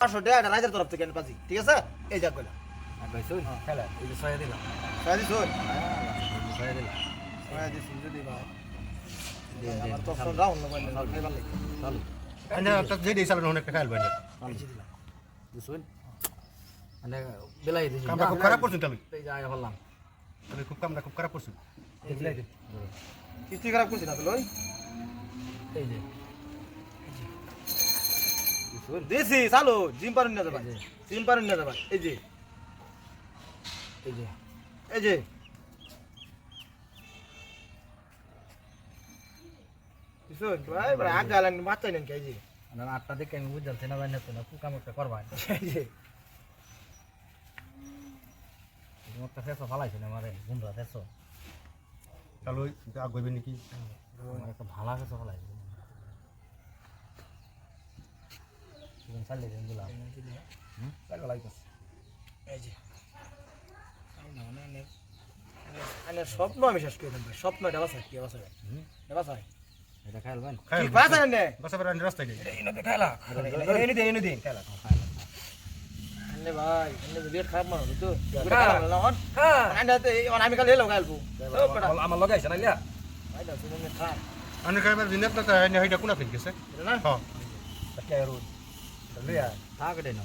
পাঁচশো টাকা রাইজের তরফ থেকে পাচ্ছি ঠিক আছে? এই যাক গেলাম আর ভাই শুন খেলা এই যে ছয় দিলাম। ছয় দিস শোন। ছয় দিলাম। ছয় দিস যদি ভাই। আমার তো চালু। রাউন্ড মোবাইল ভালো লাগে। চালু। আচ্ছা তো যে দিই সাবেন অনেকটা খাইল বাইরে বুঝছেন মানে বেলাই দিছি। কামটা খুব খারাপ করছেন তুমি? এই যে বললাম তুমি খুব কামটা খুব খারাপ করছেন বেলাই দিন কিস্তি খারাপ করছি না তো লই? এই যে। দিছি চালু জিম পারুন না যাবা যে। জিম পারুন না যাবা এই যে এই যে এই যে। আটটা দেখে আমি বুঝতে না জানি না কু একটা করবা। এই ফেসো ফালাইছে না মারে গুমরা ফেসো চালু আগ গইবেন নাকি? আমার একটা ভালো ফেসো ফালাইছে। দিন দিলাম। হুম? লাগা লাগতেছে এই যে। আনে স্বপ্ন আমি শেষ করে দেব স্বপ্ন এটা বাসায় কি হুম? এটা বাসায় এটা খাইলবেন কি বাসায় নে বাসা বেড়া রাস্তায় যাই ইনতে খাইলা এনে দিন এনে দিন খাইলা আনে ভাই এনে বিয়ের খারাপ মানো তো হ্যাঁ। আমি কাল হেলো গালবো আমার লগাইছে না লিয়া ভাই দাও তুমি খা আনে খাইবার দিন আপনার তো এনে হইটা কোনা ফিল গেছে না? হ্যাঁ। তাকে রোড লিয়া থাক রে না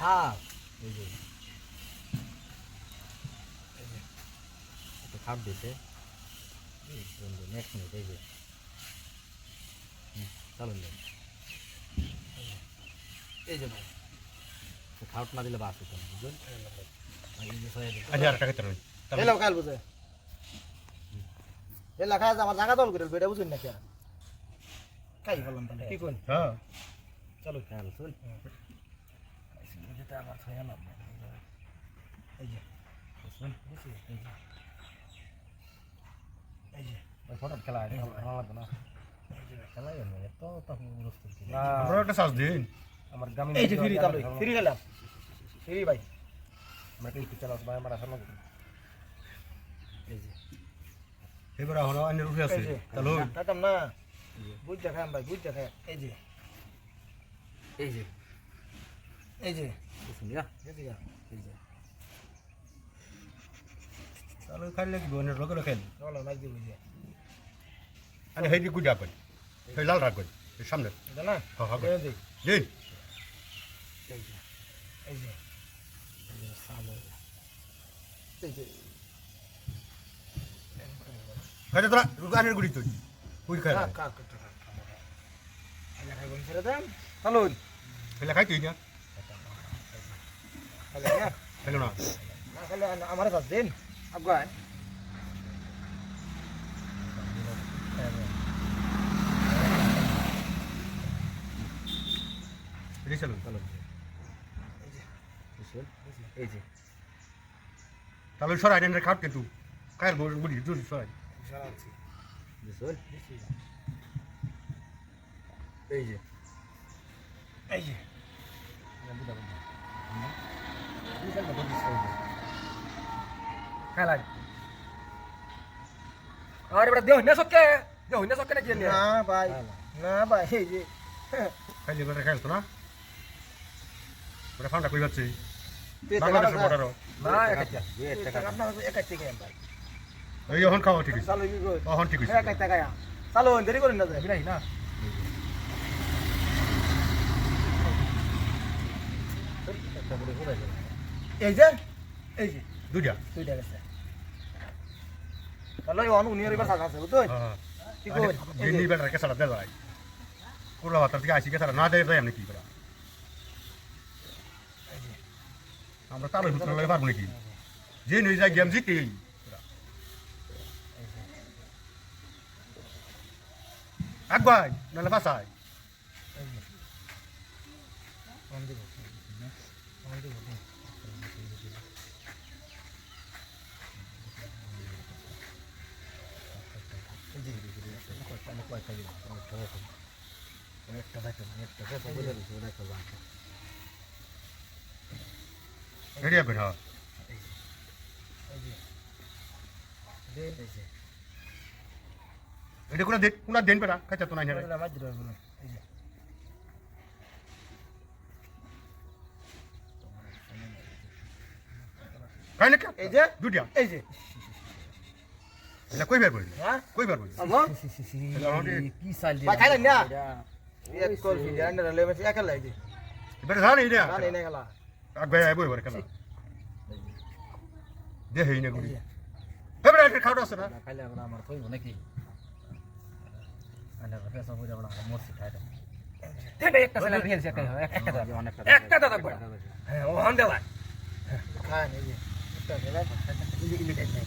থাক এই যে খাপ দিতে নেক্সট মিনিট এই যে চলুন। এই যে ভাই খাউট না দিলে বাস হতো না বুঝলেন। আজ আর টাকা তরুন হেলো গাল বুঝে হেলা খায় আমার জায়গা দল করে বেটা বুঝুন না কি বললাম কি কোন হ্যাঁ চলো খেয়াল শুন যেটা আমার খেয়াল এই যে শুন এই যে এই যে ওই ফটো খেলা ভালো লাগবে না খেলাই না এত তো মুরস্তুল কি আমরা একটা সাজ দিন আমার গ্রামীণ এই যে ফ্রি তাহলে ফ্রি গেলাম ফ্রি ভাই আমরা একটু চালাও ভাই আমার আসলে এই যে এবার এখন আইনের উঠে আছে এই যে চালু খাতাম না বুঝতে খাম ভাই বুঝতে খাই এই যে এই যে। এই যে। যে। চালু খাইলে কি বোনের লগে খাইল? চলো লাগ দিব যে আনে হেদি গুজা কই সেই লাল রাখ কই সামনে। না? হ্যাঁ হ্যাঁ যে দিন এই যে। এই যে। এই যে সামনে। এই যে। খাইতে তোরা? আনের গুড়ি তুই। কুই খাই। কাক কাক কাক খাই বন ছেড়ে দেন। খাই তুই না খাইলে না খাইলো না না খাইলে আমার কাছে দিন আগুয়ান এই চালু চলো বুঝছেন এই যে তাহলে সরাই আইনের খাট কিন্তু খাইল গুড়ি তুই সরাই বুঝছেন এই যে এই যে। খেলাই আরে বেটা দেও না সকে দেও না সকে না কি না ভাই না ভাই এই যে। খাইলে বেটা খাইল তো না? বেটা ফান্ডা কই যাচ্ছে? বাংলাদেশের বর্ডারও না পেট টাকা আপনার একাই থেকে ভাই এই এখন খাওয়া ঠিক আছে চালু এখন ঠিক আছে চালু দেরি করেন না যায় বিলাই এই যে এই যে দুইটা। দুইটা গেছে। তাহলে অন উনিয়ার এবার সাজা আছে বুঝছ হ্যাঁ কি কই এই দিন যে। বেটার কেসাটা যায় কুড়া হাতার থেকে আসি কেসাটা না দেয় এমনি কি করা আমরা তার ভিতরে লাগে পারব নাকি? যে নিয়ে যায় গেম জিতে একবার নাহলে বাসায় একটা দেখেন একটা কথা বলে দিচ্ছি ওটা একটা বাঁচা এড়িয়া বের এটা কোনা দেন কোনা দেন পেটা কাঁচা তো নাই হেড়ে কাইলে এই যে। দুটিয়া এই যে। এটা কইবার বলি হ্যাঁ? কইবার বলি আমা কি সাল দিয়া খাইলেন না? এক কল ফি জানা রে লেবে একা লাই যে এবার জানি এটা জানি না গেলা আগে আইব এবার কেন দে হেই না গুলি এবার এটা খাওয়া আছে না খাইলে আমরা আমার কইব নাকি আন্ডা পেছা বুঝা বড় মরছি খাইতে দেবে একটা সেলা রিয়েল একটা একটা দাও অনেকটা একটা দাও একবার হ্যাঁ ও হান দেওয়া খান এই যে একটা সেলা এই যে ইলিটাই নাই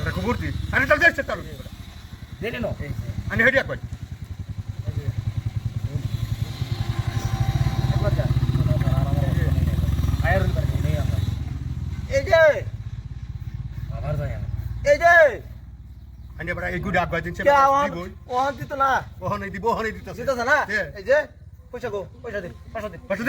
এটা খবর আরে চল যাচ্ছে তার দেনে নো আনি হেডি একবার পয়সা গো পয়সা দে পয়সা দে পাশে দে।